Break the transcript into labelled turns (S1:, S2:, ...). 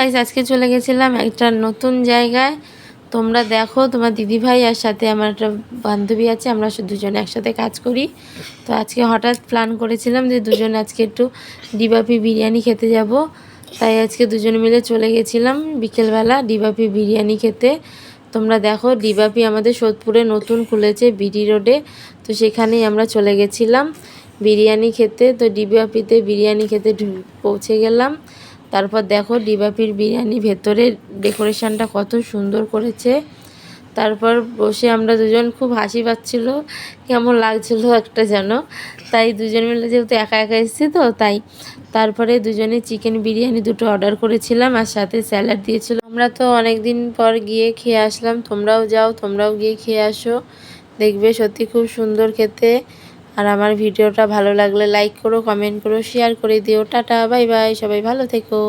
S1: Guys আজকে চলে গেছিলাম একটা নতুন জায়গায়। তোমরা দেখো, তোমার দিদিভাই আর সাথে আমার একটা বান্ধবী আছে, আমরা দুজনে একসাথে কাজ করি। তো আজকে হঠাৎ প্ল্যান করেছিলাম যে দুজন আজকে একটু ডিবাপি বিরিয়ানি খেতে যাব। তাই আজকে দুজন মিলে চলে গেছিলাম বিকেলবেলা ডিবাপি বিরিয়ানি খেতে। তোমরা দেখো, ডিবাপি আমাদের সোদপুরে নতুন খুলেছে বিডি রোডে। তো সেখানেই আমরা চলে গেছিলাম বিরিয়ানি খেতে। তো ডিবাপিতে বিরিয়ানি খেতে পৌঁছে গেলাম। তারপর দেখো ডিবাপির বিরিয়ানি ভেতরে ডেকোরেশনটা কত সুন্দর করেছে। তারপর বসে আমরা দুজন খুব হাসি পাচ্ছিল, কেমন লাগছিল একটা যেন। তাই দুজন মিলে যেহেতু একা একা এসেছি তো, তাই তারপরে দুজনে চিকেন বিরিয়ানি দুটো অর্ডার করেছিলাম আর সাথে স্যালাড দিয়েছিল। আমরা তো অনেক দিন পর গিয়ে খেয়ে আসলাম, তোমরাও যাও, তোমরাও গিয়ে খেয়ে আসো। দেখবে সত্যি খুব সুন্দর খেতে। আর আমার ভিডিওটা ভালো লাগলে লাইক করো কমেন্ট করো শেয়ার করে দিও। টাটা বাই বাই সবাই ভালো থেকো।